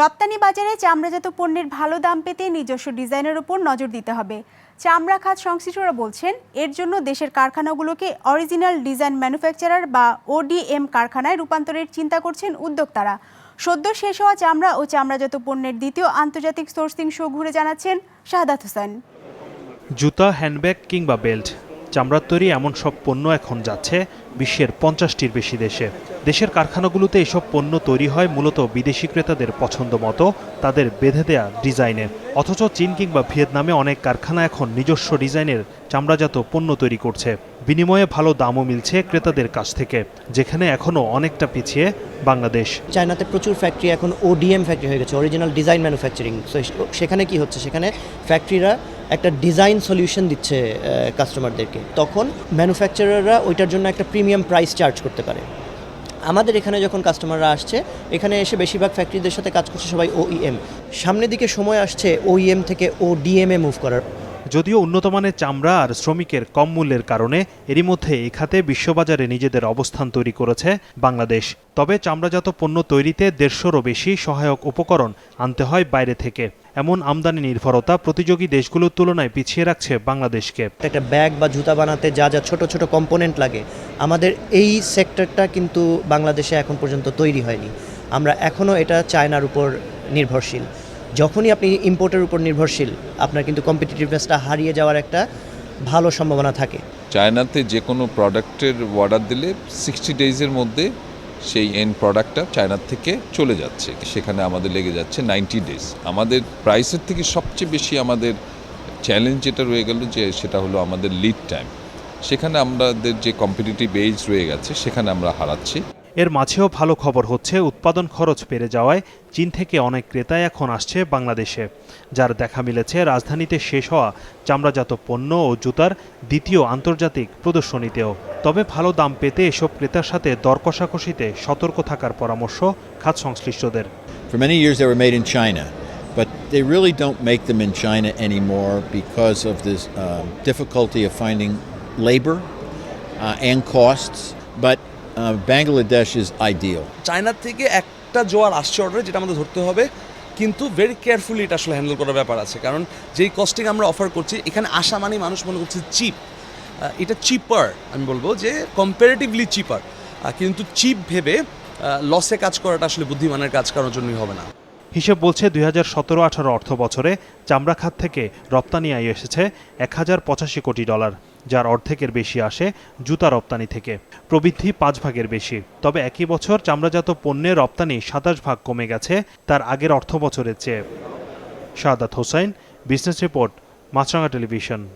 রপ্তানি বাজারে চামড়াজাত পণ্যের ভালো দাম পেতে নিজস্ব ডিজাইনের উপর নজর দিতে হবে। চামড়া খাত সংশ্লিষ্টরা বলছেন, এর জন্য দেশের কারখানাগুলোকে অরিজিনাল ডিজাইন ম্যানুফ্যাকচারার বা ওডিএম কারখানায় রূপান্তরের চিন্তা করছেন উদ্যোক্তারা। সদ্য শেষ হওয়া চামড়া ও চামড়াজাত পণ্যের দ্বিতীয় আন্তর্জাতিক সোর্সিং শো ঘুরে জানাচ্ছেন শাহাদাত হোসেন। জুতা, হ্যান্ডব্যাগ কিংবা বেল্ট। চামড়ার তৈরি এমন সব পণ্য এখন যাচ্ছে বিশ্বের পঞ্চাশটির বেশি দেশে। দেশের কারখানাগুলোতে এসব পণ্য তৈরি হয় মূলত বিদেশি ক্রেতাদের পছন্দ মতো, তাদের বেঁধে দেয়া ডিজাইনে। অথচ চীন কিংবা ভিয়েতনামে অনেক কারখানা এখন নিজস্ব ডিজাইনের চামড়াজাত পণ্য তৈরি করছে। বিনিময়ে ভালো দামও মিলছে ক্রেতাদের কাছ থেকে, যেখানে এখনও অনেকটা পিছিয়ে বাংলাদেশ। চায়নাতে প্রচুর ফ্যাক্টরি, এখন ওডিএম ফ্যাক্টরি হয়ে গেছে অরিজিনাল ডিজাইন ম্যানুফ্যাকচারিং সেখানে কি হচ্ছে? সেখানে ফ্যাক্টরিরা একটা ডিজাইন সলিউশন দিচ্ছে কাস্টমারদেরকে। তখন ম্যানুফ্যাকচারাররা ওইটার জন্য একটা প্রিমিয়াম প্রাইস চার্জ করতে পারে। আমাদের এখানে যখন কাস্টমাররা আসছে, এখানে এসে বেশিরভাগ ফ্যাক্টরিদের সাথে কাজ করছে সবাই ওইএম সামনের দিকে সময় আসছে ওইএম থেকে ও ডিএমএ মুভ করার। যদিও উন্নতমানের চামড়া আর শ্রমিকের কম মূল্যের কারণে এরই মধ্যে এই খাতে বিশ্ববাজারে নিজেদের অবস্থান তৈরি করেছে বাংলাদেশ। তবে চামড়াজাত পণ্য তৈরিতে দেড়শোরও বেশি সহায়ক উপকরণ আনতে হয় বাইরে থেকে। এমন আমদানি নির্ভরতা প্রতিযোগী দেশগুলোর তুলনায় পিছিয়ে রাখছে বাংলাদেশকে। একটা ব্যাগ বা জুতা বানাতে যা যা ছোট ছোট কম্পোনেন্ট লাগে, আমাদের এই সেক্টরটা কিন্তু বাংলাদেশে এখন পর্যন্ত তৈরি হয়নি। আমরা এখনও এটা চায়নার উপর নির্ভরশীল। যখনই আপনি ইম্পোর্টের উপর নির্ভরশীল, আপনার কিন্তু কম্পিটিটিভনেসটা হারিয়ে যাওয়ার একটা ভালো সম্ভাবনা থাকে। চায়নাতে যে কোনো প্রোডাক্টের অর্ডার দিলে সিক্সটি ডেজের মধ্যে সেই এন্ড প্রোডাক্টটা চায়নার থেকে চলে যাচ্ছে। সেখানে আমাদের লেগে যাচ্ছে নাইনটি ডেজ আমাদের প্রাইসের থেকে সবচেয়ে বেশি আমাদের চ্যালেঞ্জ যেটা রয়ে গেল যে সেটা হলো আমাদের লিড টাইম সেখানে আমাদের যে কম্পিটিটিভ এজ রয়ে গেছে, সেখানে আমরা হারাচ্ছি। এর মাঝেও ভালো খবর হচ্ছে উৎপাদন খরচ বেড়ে যাওয়ায় চীন থেকে অনেক ক্রেতাই এখন আসছে বাংলাদেশে যার দেখা মিলেছে রাজধানীতে শেষ হওয়া চামড়াজাত পণ্য ও জুতার দ্বিতীয় আন্তর্জাতিক প্রদর্শনীতেও তবে ভালো দাম পেতে এসব ক্রেতার সাথে দর কষাকষিতে সতর্ক থাকার পরামর্শ খাত সংশ্লিষ্টদের but they really don't make them in China anymore because of this um, difficulty of finding labor uh, and costs. But uh, Bangladesh is ideal. চায়নার থেকে একটা জোয়ার আসছে অর্ডারে যেটা আমাদের ধরতে হবে কিন্তু ভেরি কেয়ারফুলি এটা আসলে হ্যান্ডেল করার ব্যাপার আছে। কারণ যেই কস্টিং আমরা অফার করছি এখানে আসা মানে মানুষ মনে করছে চিপ এটা চিপার আমি বলব যে কম্পারেটিভলি চিপার কিন্তু চিপ ভেবে লসে কাজ করাটা আসলে বুদ্ধিমানের কাজ করার জন্যই হবে না। হিসেব বলছে দুই হাজার সতেরো আঠারো অর্থ বছরে চামড়া খাত থেকে রপ্তানি আয় এসেছে এক হাজার পঁচাশি কোটি ডলার। যার অর্ধেকের বেশি আসে জুতা রপ্তানি থেকে। প্রবৃদ্ধি পাঁচ ভাগের বেশি। তবে একই বছর চামড়াজাত পণ্যের রপ্তানি সাতাশ ভাগ কমে গেছে তার আগের অর্থ বছরের চেয়ে। Sadat Hossain business report Maasranga television.